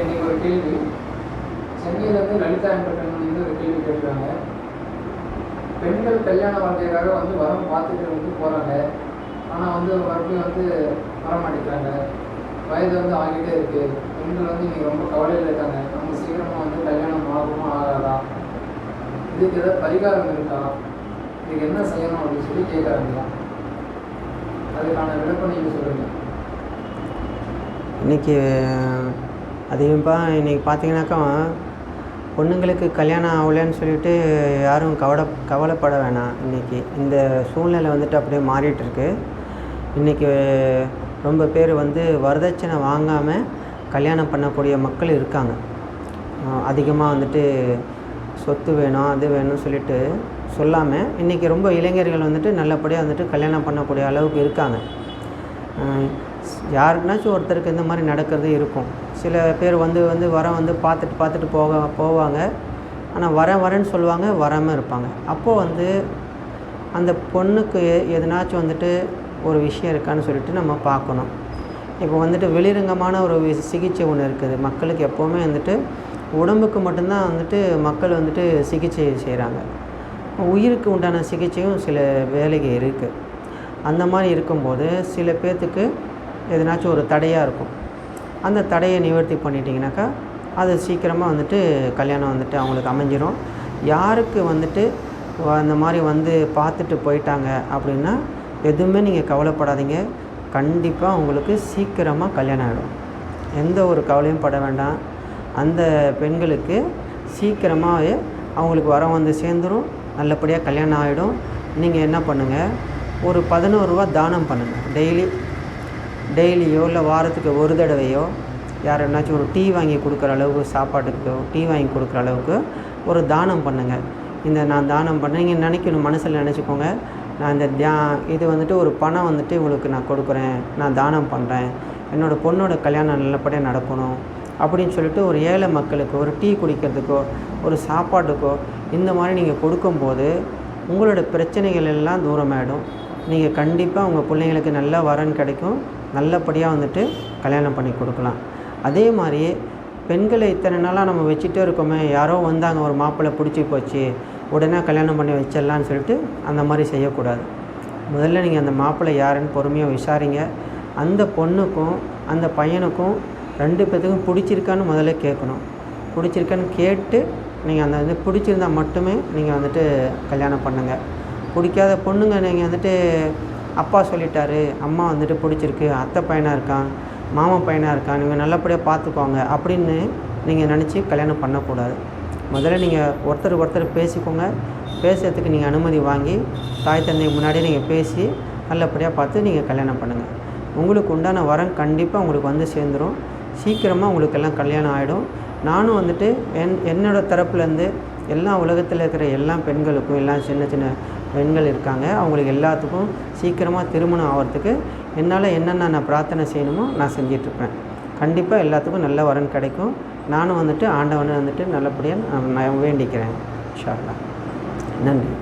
இன்னைக்கு ஒரு கேள்வி. சென்னையிலேருந்து லலிதா என்ற வந்து ஒரு கேள்வி கேட்குறாங்க. பெண்கள் கல்யாண வாழ்க்கைக்காக வந்து வரம் பார்த்துட்டு வந்து போகிறாங்க ஆனால் வந்து மறுபடியும் வந்து வர மாட்டேங்கிறாங்க வயது வந்து ஆகிட்டே இருக்கு. பெண்கள் வந்து இன்னைக்கு ரொம்ப கவலையில் இருக்காங்க. நம்ம சீக்கிரமாக வந்து கல்யாணம் ஆகுமா ஆகாதா? இதுக்கு ஏதாவது பரிகாரம் இருக்கா? இதுக்கு என்ன செய்யணும் அப்படின்னு சொல்லி கேட்குறாங்க அதுக்கான விளக்கம் நீங்கள் சொல்லுங்கள் இன்றைக்கி அதிகமாக இன்றைக்கி பார்த்தீங்கன்னாக்கா பொண்ணுங்களுக்கு கல்யாணம் ஆகலைன்னு சொல்லிட்டு யாரும் கவலை கவலைப்பட வேணாம் இன்றைக்கி இந்த சூழ்நிலை வந்துட்டு அப்படியே மாறிட்டுருக்கு. இன்றைக்கி ரொம்ப பேர் வந்து வரதட்சணை வாங்காமல் கல்யாணம் பண்ணக்கூடிய மக்கள் இருக்காங்க. அதிகமாக வந்துட்டு சொத்து வேணும் அது வேணும்னு சொல்லிட்டு சொல்லாமல் இன்றைக்கி ரொம்ப இளைஞர்கள் வந்துட்டு நல்லபடியாக வந்துட்டு கல்யாணம் பண்ணக்கூடிய அளவுக்கு இருக்காங்க. யாருக்குனாச்சும் ஒருத்தருக்கு இந்த மாதிரி நடக்கிறது இருக்கும். சில பேர் வந்து வந்து வர வந்து பார்த்துட்டு பார்த்துட்டு போக போவாங்க. ஆனால் வரேன் வரேன்னு சொல்லுவாங்க வராமல் இருப்பாங்க. அப்போது வந்து அந்த பொண்ணுக்கு எதனாச்சும் வந்துட்டு ஒரு விஷயம் இருக்கான்னு சொல்லிட்டு நம்ம பார்க்கணும். இப்போ வந்துட்டு வெளிரங்கமான ஒரு வி- சிகிச்சை ஒன்று இருக்குது. மக்களுக்கு எப்போவுமே வந்துட்டு உடம்புக்கு மட்டும்தான் வந்துட்டு மக்கள் வந்துட்டு சிகிச்சை செய்கிறாங்க உயிருக்கு உண்டான சிகிச்சையும் சில வேலைக்கு இருக்குது அந்த மாதிரி இருக்கும்போது சில பேர்த்துக்கு எதனாச்சும் ஒரு தடையாக இருக்கும். அந்த தடையை நிவர்த்தி பண்ணிட்டீங்கனாக்கா அது சீக்கிரமாக வந்துட்டு கல்யாணம் வந்துட்டு அவங்களுக்கு அமைஞ்சிரும். யாருக்கு வந்துட்டு வ- அந்த மாதிரி வந்து பார்த்துட்டு போயிட்டாங்க அப்படின்னா எதுவுமே நீங்கள் கவலைப்படாதீங்க. கண்டிப்பாக உங்களுக்கு சீக்கிரமாக கல்யாணம் ஆகிடும் எந்த ஒரு கவலையும் பட வேண்டாம். அந்த பெண்களுக்கு சீக்கிரமாகவே அவங்களுக்கு வரம் வந்து சேர்ந்துரும். நல்லபடியாக கல்யாணம் ஆகிடும் நீங்கள் என்ன பண்ணுங்கள் ஒரு பதினோரு ரூபா தானம் பண்ணுங்கள் டெய்லி டெய்லியோ இல்லை வாரத்துக்கு ஒரு தடவையோ யார் என்னாச்சும் ஒரு டீ வாங்கி கொடுக்குற அளவுக்கு சாப்பாட்டுக்கோ டீ வாங்கி கொடுக்குற அளவுக்கு ஒரு தானம் பண்ணுங்கள் இந்த நான் தானம் பண்ண நீங்கள் நினைக்கணும் மனசில் நினச்சிக்கோங்க. நான் இந்த தியா இது வந்துட்டு ஒரு பணம் வந்துட்டு இவங்களுக்கு நான் கொடுக்குறேன் நான் தானம் பண்ணுறேன் என்னோடய பொண்ணோட கல்யாணம் நல்லபடியாக நடக்கணும் அப்படின்னு சொல்லிட்டு ஒரு ஏழை மக்களுக்கு ஒரு டீ குடிக்கிறதுக்கோ ஒரு சாப்பாட்டுக்கோ இந்த மாதிரி நீங்கள் கொடுக்கும்போது உங்களோட பிரச்சனைகள் எல்லாம் தூரமாயிடும். நீங்கள் கண்டிப்பாக உங்கள் பிள்ளைங்களுக்கு நல்ல வரன் கிடைக்கும். நல்லபடியாக வந்துட்டு கல்யாணம் பண்ணி கொடுக்கலாம். அதே மாதிரி பெண்களை இத்தனை நாளாக நம்ம வச்சுட்டே இருக்கோமே யாரோ வந்தாங்க ஒரு மாப்பிள்ளை பிடிச்சி போச்சு உடனே கல்யாணம் பண்ணி வச்சிடலான்னு சொல்லிட்டு அந்த மாதிரி செய்யக்கூடாது. முதல்ல நீங்கள் அந்த மாப்பிள்ளை யாருன்னு பொறுமையாக விசாரிங்க. அந்த பொண்ணுக்கும் அந்த பையனுக்கும் ரெண்டு பேர்த்துக்கும் பிடிச்சிருக்கான்னு முதல்ல கேட்கணும். பிடிச்சிருக்கான்னு கேட்டு நீங்கள் அந்த வந்து பிடிச்சிருந்தா மட்டுமே நீங்கள் வந்துட்டு கல்யாணம் பண்ணுங்கள் பிடிக்காத பொண்ணுங்க நீங்கள் வந்துட்டு அப்பா சொல்லிட்டாரு அம்மா வந்துட்டு பிடிச்சிருக்கு அத்தை பையனாக இருக்கான் மாமா பையனாக இருக்கான் இவங்க நல்லபடியாக பார்த்துக்கோங்க அப்படின்னு நீங்கள் நினச்சி கல்யாணம் பண்ணக்கூடாது. முதல்ல நீங்கள் ஒருத்தர் ஒருத்தர் பேசிக்கோங்க. பேசுறதுக்கு நீங்கள் அனுமதி வாங்கி தாய் தந்தைக்கு முன்னாடியே நீங்கள் பேசி நல்லபடியாக பார்த்து நீங்கள் கல்யாணம் பண்ணுங்கள் உங்களுக்கு உண்டான வரம் கண்டிப்பாக உங்களுக்கு வந்து சேர்ந்துடும் சீக்கிரமாக உங்களுக்கு எல்லாம் கல்யாணம் ஆகிடும் நானும் வந்துட்டு என் என்னோடய தரப்புலேருந்து எல்லா உலகத்தில் இருக்கிற எல்லா பெண்களுக்கும் எல்லாம் சின்ன சின்ன பெண்கள் இருக்காங்க. அவங்களுக்கு எல்லாத்துக்கும் சீக்கிரமாக திருமணம் ஆகிறதுக்கு என்னால் என்னென்ன நான் பிரார்த்தனை செய்யணுமோ நான் செஞ்சிட்ருப்பேன். கண்டிப்பாக எல்லாத்துக்கும் நல்ல வரன் கிடைக்கும். நானும் வந்துட்டு ஆண்டவனை வந்துட்டு நல்லபடியாக நான் வேண்டிக்கிறேன். ஷார்லா நன்றி.